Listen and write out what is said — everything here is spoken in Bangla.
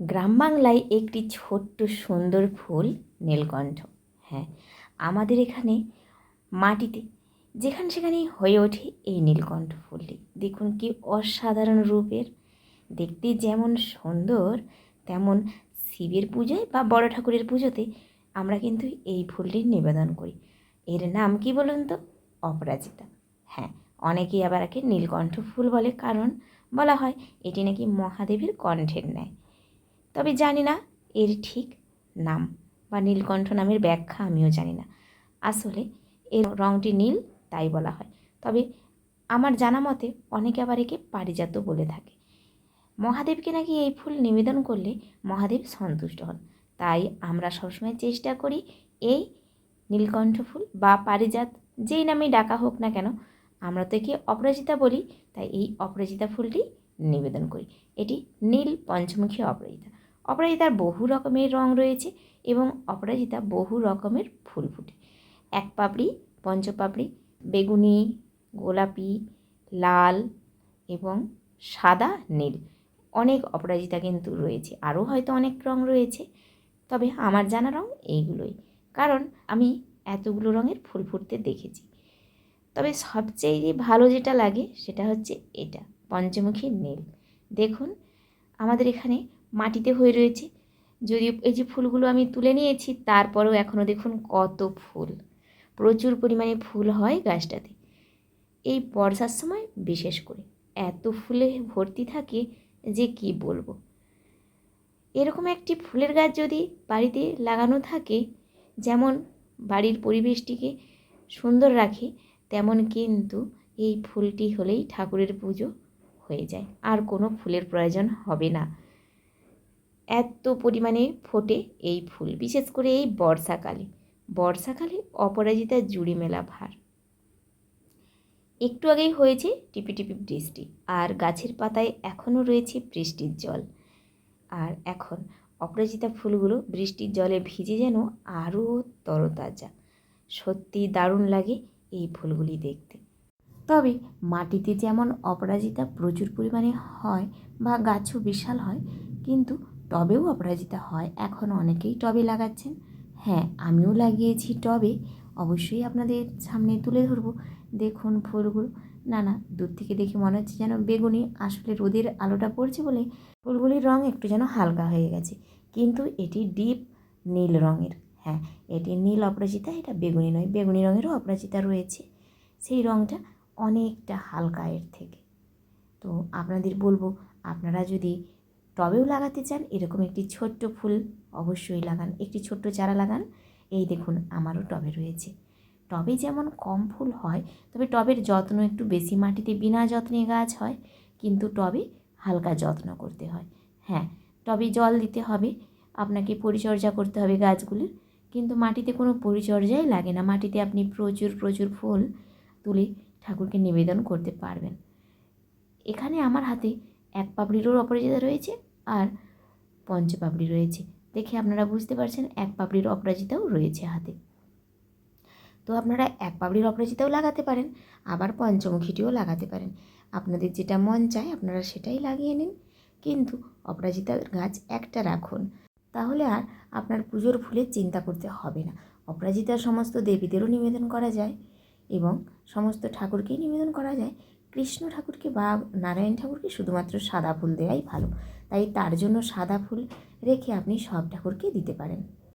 গ্রাম বাংলায় একটি ছোট্ট সুন্দর ফুল নীলকণ্ঠ। হ্যাঁ আমাদের এখানে মাটিতে, যেখানে সেখানেই হয়ে ওঠে এই নীলকণ্ঠ ফুলটি। দেখুন কি অসাধারণ রূপের। দেখতে যেমন সুন্দর, তেমন শিবের পূজায় বা বড় ঠাকুরের পুজোতে আমরা কিন্তু এই ফুলটির নিবেদন করি। এর নাম কি বলুন তো? অপরাজিতা। হ্যাঁ অনেকেই আবার একে নীলকণ্ঠ ফুল বলে, কারণ বলা হয় এটি নাকি মহাদেবের কণ্ঠের ন্যায়। তবে জানি না এর ঠিক নাম বা নীলকণ্ঠ নামের ব্যাখ্যা আমিও জানি না। আসলে এর রঙটি নীল, তাই বলা হয়। তবে আমার জানা মতে অনেকে আবার একে পারিজাত বলে থাকে। মহাদেবকে নাকি এই ফুল নিবেদন করলে মহাদেব সন্তুষ্ট হন। তাই আমরা সবসময় চেষ্টা করি এই নীলকণ্ঠ ফুল বা পারিজাত যেই নামেই ডাকা হোক না কেন, আমরা তো একে অপরাজিতা বলি, তাই এই অপরাজিতা ফুলটি নিবেদন করি। এটি নীল পঞ্চমুখী অপরাজিতা। অপরাজিতার বহু রকমের রং রয়েছে এবং অপরাজিতা বহু রকমের ফুল ফুটে। এক পাপড়ি, পঞ্চপাপড়ি, বেগুনি, গোলাপি, লাল এবং সাদা নীল। অনেক অপরাজিতা কিন্তু রয়েছে। আরও হয়তো অনেক রং রয়েছে। তবে আমার জানা রং এইগুলোই। কারণ আমি এতগুলো রঙের ফুল ফুটতে দেখেছি। তবে সবচেয়ে ভালো যেটা লাগে সেটা হচ্ছে এটা, পঞ্চমুখী নীল। দেখুন, আমাদের এখানে মাটিতে হয়ে রয়েছে। যদি এই যে ফুলগুলো আমি তুলে নিয়েছি, তারপরেও এখনও দেখুন কত ফুল। প্রচুর পরিমাণে ফুল হয় গাছটাতে। এই বর্ষার সময় বিশেষ করে এত ফুলে ভর্তি থাকে যে কি বলব? এরকম একটি ফুলের গাছ যদি বাড়িতে লাগানো থাকে, যেমন বাড়ির পরিবেশটিকে সুন্দর রাখে, তেমন কিন্তু এই ফুলটি হলেই ঠাকুরের পুজো হয়ে যায়। আর কোনো ফুলের প্রয়োজন হবে না। এত পরিমাণে ফোটে এই ফুল, বিশেষ করে এই বর্ষাকালে। বর্ষাকালে অপরাজিতা জুড়ি মেলা ভার। একটু আগেই হয়েছে টিপি টিপি বৃষ্টি, আর গাছের পাতায় এখনও রয়েছে বৃষ্টির জল। আর এখন অপরাজিতা ফুলগুলো বৃষ্টির জলে ভিজে যেন আরও তরতাজা। সত্যি দারুণ লাগে এই ফুলগুলি দেখতে। তবে মাটিতে যেমন অপরাজিতা প্রচুর পরিমাণে হয় বা গাছও বিশাল হয়, কিন্তু টবেও অপরাজিতা হয়। এখন অনেকেই টবে লাগাচ্ছেন। হ্যাঁ আমিও লাগিয়েছি টবে। অবশ্যই আপনাদের সামনে তুলে ধরবো। দেখুন ফুলগুলো। না না, দূর থেকে দেখে মনে হচ্ছে যেন বেগুনি আসলে রোদের আলোটা পড়ছে বলে ফুলগুলির রং একটু যেন হালকা হয়ে গেছে। কিন্তু এটি ডিপ নীল রঙের। হ্যাঁ এটি নীল অপরাজিতা, এটা বেগুনি নয়, বেগুনি রঙেরও অপরাজিতা রয়েছে। সেই রঙটা অনেকটা হালকা এর থেকে। তো আপনাদের বলব, আপনারা যদি টবেও লাগাতে চান, এরকম একটি ছোট্ট ফুল অবশ্যই লাগান, একটি ছোট্ট চারা লাগান। এই দেখুন, আমারও টবে রয়েছে। টবে যেমন কম ফুল হয়, তবে টবের যত্ন একটু বেশি মাটিতে বিনা যত্নে গাছ হয়, কিন্তু টবে হালকা যত্ন করতে হয়। হ্যাঁ টবে জল দিতে হবে, আপনাকে পরিচর্যা করতে হবে গাছগুলির কিন্তু মাটিতে কোনো পরিচর্যাই লাগে না। মাটিতে আপনি প্রচুর প্রচুর ফুল তুলে ঠাকুরকে নিবেদন করতে পারবেন। এখানে আমার হাতে এক পাপড়িরও অপরাজিতা রয়েছে আর পঞ্চপাপড়ি রয়েছে। দেখে আপনারা বুঝতে পারছেন এক পাপড়ির অপরাজিতাও রয়েছে হাতে। তো আপনারা এক পাপড়ির অপরাজিতাও লাগাতে পারেন, আবার পঞ্চমুখীটিও লাগাতে পারেন। আপনাদের যেটা মন চায় আপনারা সেটাই লাগিয়ে নিন। কিন্তু অপরাজিতার গাছ একটা রাখুন, তাহলে আর আপনার পুজোর ফুলের চিন্তা করতে হবে না। অপরাজিতার সমস্ত দেবীদেরও নিবেদন করা যায় এবং সমস্ত ঠাকুরকেই নিবেদন করা যায়। কৃষ্ণ ঠাকুরকে বা নারায়ণ ঠাকুরকে শুধুমাত্র সাদা ফুল দেওয়াই ভালো। তাই তার জন্য সাদা ফুল রেখে আপনি সব ঠাকুরকে দিতে পারেন।